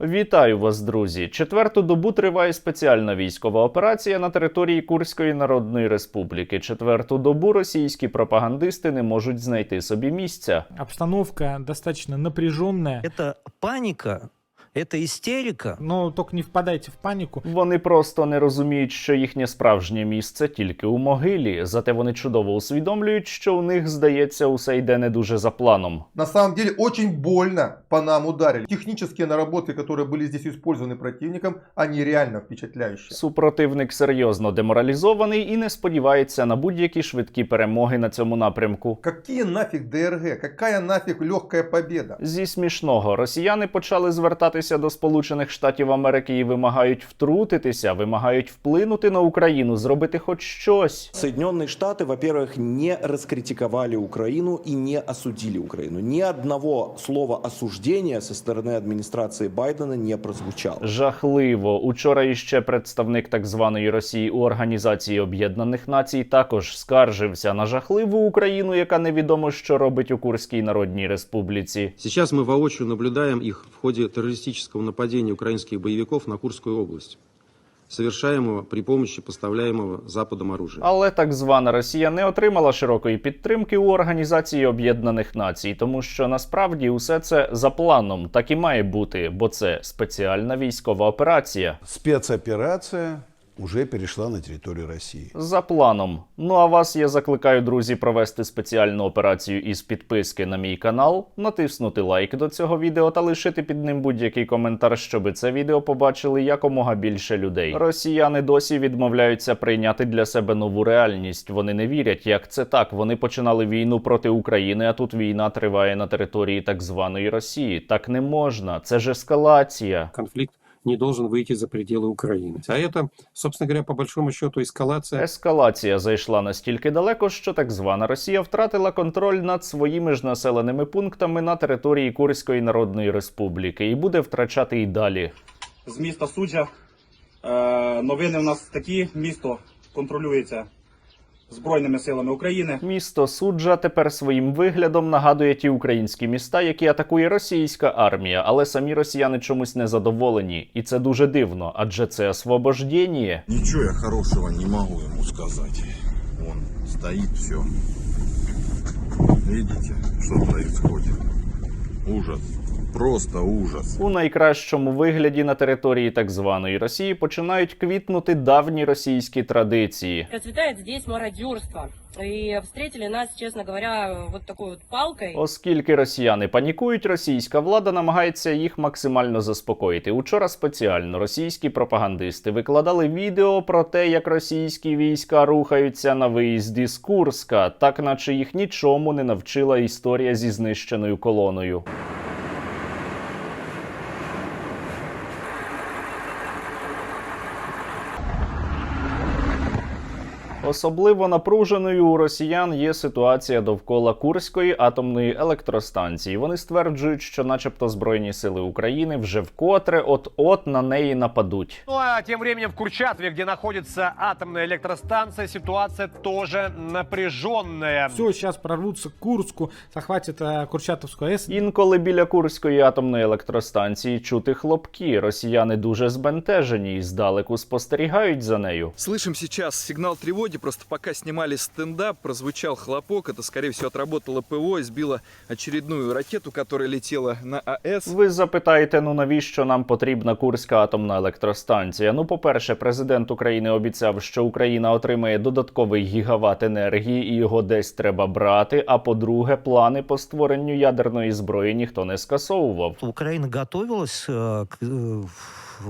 Вітаю вас, друзі! Четверту добу триває спеціальна військова операція на території Курської Народної Республіки. Четверту добу російські пропагандисти не можуть знайти собі місця. Обстановка достатньо напряжена. Це паника, это истерика. но только не впадайте в панику. Вони просто не розуміють, що їхнє справжнє місце тільки у могилі. Зате вони чудово усвідомлюють, що у них здається усе йде не дуже за планом. На самом деле очень больно по нам ударили. Технические наработки, которые были здесь использованы противником, они реально впечатляющие. Супротивник серйозно деморалізований і не сподівається на будь-які швидкі перемоги на цьому напрямку. Какие нафиг ДРГ? Какая нафиг легкая победа? Зі смішного росіяни почали звертатися до Сполучених Штатів Америки і вимагають втрутитися, вимагають вплинути на Україну, зробити хоч щось. Соединенные Штаты, во-первых, не раскритиковали Украину и не осудили Украину. Ни одного слова осуждения со стороны администрации Байдена не прозвучало. Жахливо. Учора іще представник так званої Росії у Організації Об'єднаних Націй також скаржився на жахливу Україну, яка невідомо що робить у Курській Народній Республіці. Сейчас мы воочию наблюдаем их в ходе террористического нападения украинских боевиков на Курскую область, Совершаємо при помощи поставляємого Западом оружия. Але так звана Росія не отримала широкої підтримки у Організації Об'єднаних Націй, тому що насправді усе це за планом так і має бути, бо це спеціальна військова операція. спецоперация уже перешла на территорию России. За планом. Ну а вас я закликаю, друзі, провести спеціальну операцію із підписки на мій канал, натиснути лайк до цього відео та лишити під ним будь-який коментар, щоб це відео побачили якомога більше людей. Росіяни досі відмовляються прийняти для себе нову реальність. Вони не вірять, як це так. Вони починали війну проти України, а тут війна триває на території так званої Росії. Так не можна. Це ж ескалація. конфликт не должен выйти за пределы Украины. А это, собственно говоря, по большому счету эскалация Ескалація зайшла настільки далеко, що так звана Росія втратила контроль над своїми ж населеними пунктами на території Курської Народної Республіки і буде втрачати і далі. з міста Суджа. Е, новини у нас такі: місто контролюється Збройними силами України. Місто Суджа тепер своїм виглядом нагадує ті українські міста, які атакує російська армія, але самі росіяни чомусь не задоволені, і це дуже дивно, адже це освобождення. Ничего я хорошего не могу ему сказать. Он стоит все. Видите, что происходит? Ужас. Просто ужас. У найкращому вигляді на території так званої Росії починають квітнути давні російські традиції. Процветает здесь мародерство. И встретили нас, честно говоря, вот такой вот палкой. Оскільки росіяни панікують, російська влада намагається їх максимально заспокоїти. Учора спеціально російські пропагандисти викладали відео про те, як російські війська рухаються на виїзді з Курска, так наче їх нічому не навчила історія зі знищеною колоною. Особливо напруженою у росіян є ситуація довкола Курської атомної електростанції. Вони стверджують, що, начебто, збройні сили України вже вкотре от-от на неї нападуть. Ну а тем временем в Курчатове, где находится атомная электростанция, ситуация тоже напряженная. Все, сейчас прорвутся к Курску, захватят э, Курчатовскую АЭС. Інколи біля Курської атомної електростанції чути хлопки. Росіяни дуже збентежені і здалеку спостерігають за нею. Слышим сейчас сигнал тревоги, просто пока снимали стендап, прозвучал хлопок, это скорее всего отработало ПВО и сбило очередную ракету, которая летела на АЭС. Ви запитаєте, ну навіщо нам потрібна Курська атомна електростанція? Ну, по-перше, президент України обіцяв, що Україна отримає додатковий гігават енергії і його десь треба брати. А по-друге, плани по створенню ядерної зброї ніхто не скасовував. Украина готовилась э, к, э,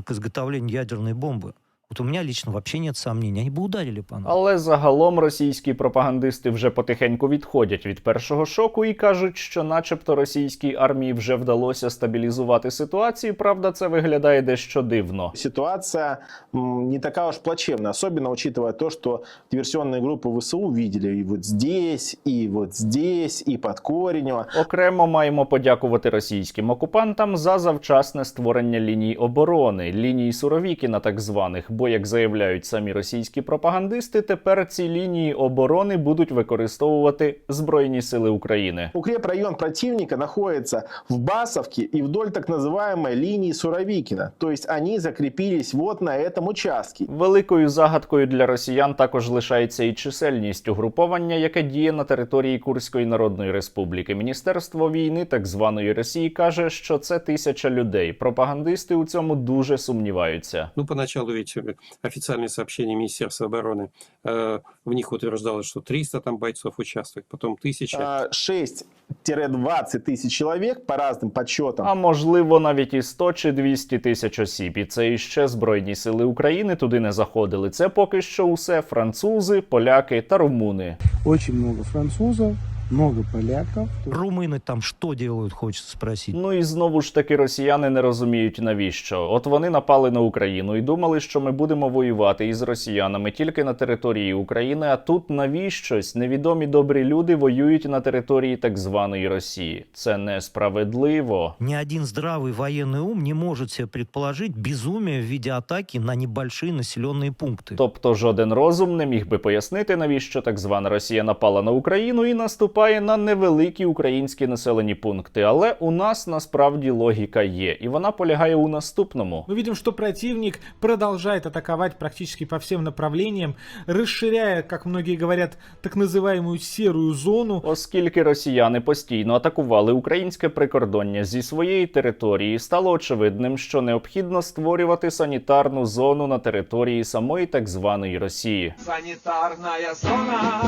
к изготовлению ядерной бомбы. Вот у меня лично вообще нет сомнений. Они бы ударили по нам. Але загалом російські пропагандисти вже потихеньку відходять від першого шоку і кажуть, що, начебто, російській армії вже вдалося стабілізувати ситуацію. Правда, це виглядає дещо дивно. Ситуация м, не такая уж плачевная, особенно учитывая то, что диверсионные группы ВСУ видели и вот здесь, и вот здесь, и под Коренево. Окремо маємо подякувати російським окупантам за завчасне створення ліній оборони, ліній Суровікіна, так званих. бо, як заявляють самі російські пропагандисти, тепер ці лінії оборони будуть використовувати Збройні Сили України. Укрепрайон противника находится в Басовке и вдоль так называемой линии Суровикина. То есть они закрепились вот на этом участке. Великою загадкою для росіян також лишається і чисельність угруповання, яке діє на території Курської Народної Республіки. Міністерство війни так званої Росії каже, що це тисяча людей. Пропагандисти у цьому дуже сумніваються. Ну, поначалу ведь э, официальные сообщения Министерства обороны, э, в них утверждалось, что 300 там бойцов участвует, потом 1000. А, 6-20 тысяч человек по разным подсчетам. А можливо, навіть і 100 чи 200 тисяч осіб. І це іще збройні сили України туди не заходили. Це поки що усе французи, поляки та румуни. Очень много французов, много поляков. Румыны там что делают, хочется спросить. Ну і знову ж таки росіяни не розуміють навіщо. От вони напали на Україну і думали, що ми будемо воювати із росіянами тільки на території України. А тут навіщось невідомі добрі люди воюють на території так званої Росії. Це несправедливо. Ни один здравый военный ум не может себе предположить безумие в виде атаки на небольшие населенные пункты. Тобто жоден розум не міг би пояснити, навіщо так звана Росія напала на Україну і наступає на невеликі українські населені пункти. Але у нас насправді логіка є, і вона полягає у наступному. Мы видим, что противник продолжает атаковать практически по всем направлениям, расширяя, как многие говорят, так называемую серую зону. Оскільки росіяни постійно атакували українське прикордоння зі своєї території, стало очевидним, що необхідно створювати санітарну зону на території самої так званої Росії. Санитарная зона,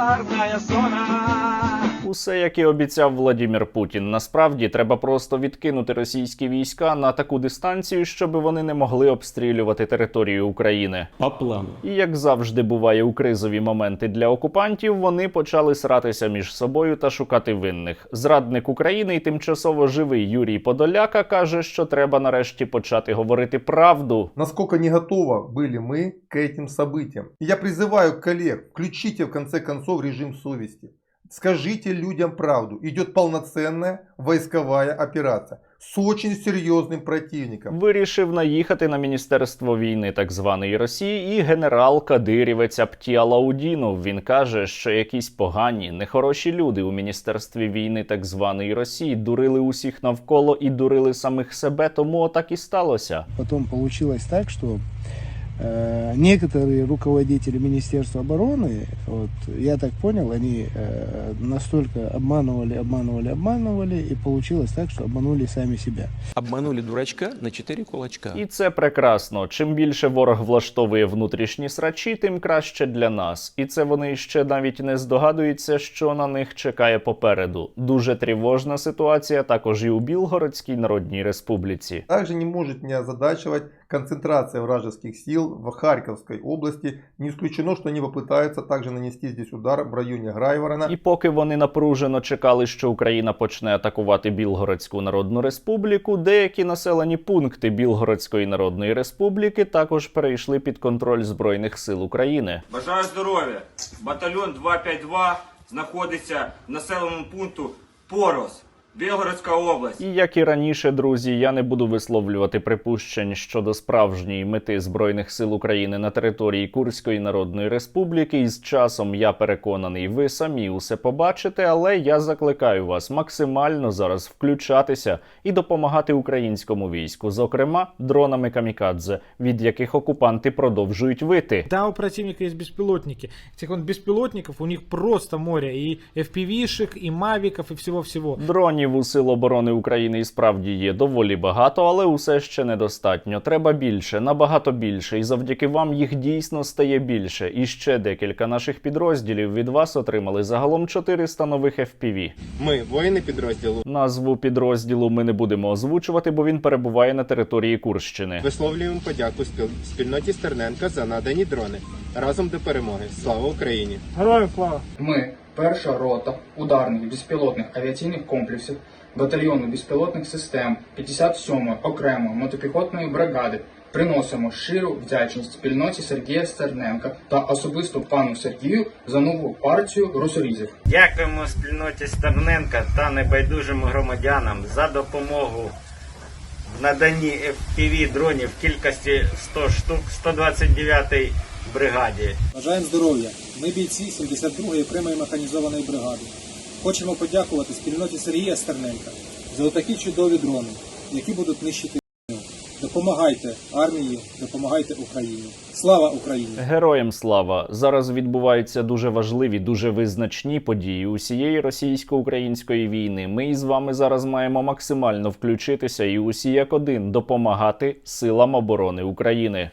санитарная зона Усе, як і обіцяв Владімір Путін. Насправді треба просто відкинути російські війська на таку дистанцію, щоб вони не могли обстрілювати територію України. По плану. І як завжди буває у кризові моменти для окупантів, вони почали сратися між собою та шукати винних. Зрадник України і тимчасово живий Юрій Подоляка каже, що треба нарешті почати говорити правду. Насколько не готовы были мы к этим событиям. И я призываю коллег, включите в конце концов режим совести. Скажите людям правду. Идет полноценная войсковая операция с очень серьезным противником. Вирішив наїхати на міністерство війни так званої Росії і генерал Кадирівець Аптіалаудінов. Він каже, що якісь погані, нехороші люди у міністерстві війни так званої Росії дурили усіх навколо і дурили самих себе. Тому так і сталося. Потом получилось так, что э, некоторые руководители Министерства обороны, вот, я так понял, они э, настолько обманывали, обманывали, обманывали, и получилось так, что обманули сами себя. Обманули дурачка на 4 кулачка. І це прекрасно. Чим більше ворог влаштовує внутрішні срачі, тим краще для нас. І це вони ще навіть не здогадуються, що на них чекає попереду. Дуже тривожна ситуація також і у Білгородській Народній Республіці. Также не может не озадачивать концентрация вражеских сил в Харьковской области. Не исключено, что они попытаются также нанести здесь удар в районе Грайворона. І поки вони напружено чекали, що Україна почне атакувати Білгородську Народну Республіку, деякі населені пункти Білгородської Народної Республіки також перейшли під контроль Збройних сил України. Бажаю здоров'я. Батальйон 252 знаходиться в населеному пункту Порос, Білгородська область. І як і раніше, друзі, я не буду висловлювати припущень щодо справжньої мети збройних сил України на території Курської Народної Республіки. І з часом я переконаний, ви самі усе побачите, але я закликаю вас максимально зараз включатися і допомагати українському війську, зокрема дронами камікадзе, від яких окупанти продовжують вити. Да, у противника есть беспилотники. Этих вот беспилотников у них просто море. И FPV-шек, и мавиков, и всего-всего. Дронів у Сил оборони України і справді є доволі багато, але усе ще недостатньо. Треба більше, набагато більше, і завдяки вам їх дійсно стає більше. І ще декілька наших підрозділів від вас отримали загалом 400 нових FPV. Ми, воїни підрозділу, Назву підрозділу ми не будемо озвучувати, бо він перебуває на території Курщини. висловлюємо подяку спіл- спільноті Стерненка за надані дрони. Разом до перемоги. Слава Україні! Героям слава! Ми, перша рота ударних безпілотних авіаційних комплексів батальйону безпілотних систем 57-ї окремої мотопіхотної бригади приносимо щиру вдячність спільноті Сергія Стерненка та особисто пану Сергію за нову партію русорізів. Дякуємо спільноті Стерненка та небайдужим громадянам за допомогу наданні FPV дронів в кількості 100 штук 129-й бригаді. Бажаємо здоров'я. Ми бійці 72-ї окремої механізованої бригади. Хочемо подякувати спільноті Сергія Стерненка за такі чудові дрони, які будуть нищити. Допомагайте армії, допомагайте Україні. Слава Україні! Героям слава! Зараз відбуваються дуже важливі, дуже визначні події усієї російсько-української війни. Ми із вами зараз маємо максимально включитися і усі як один допомагати силам оборони України.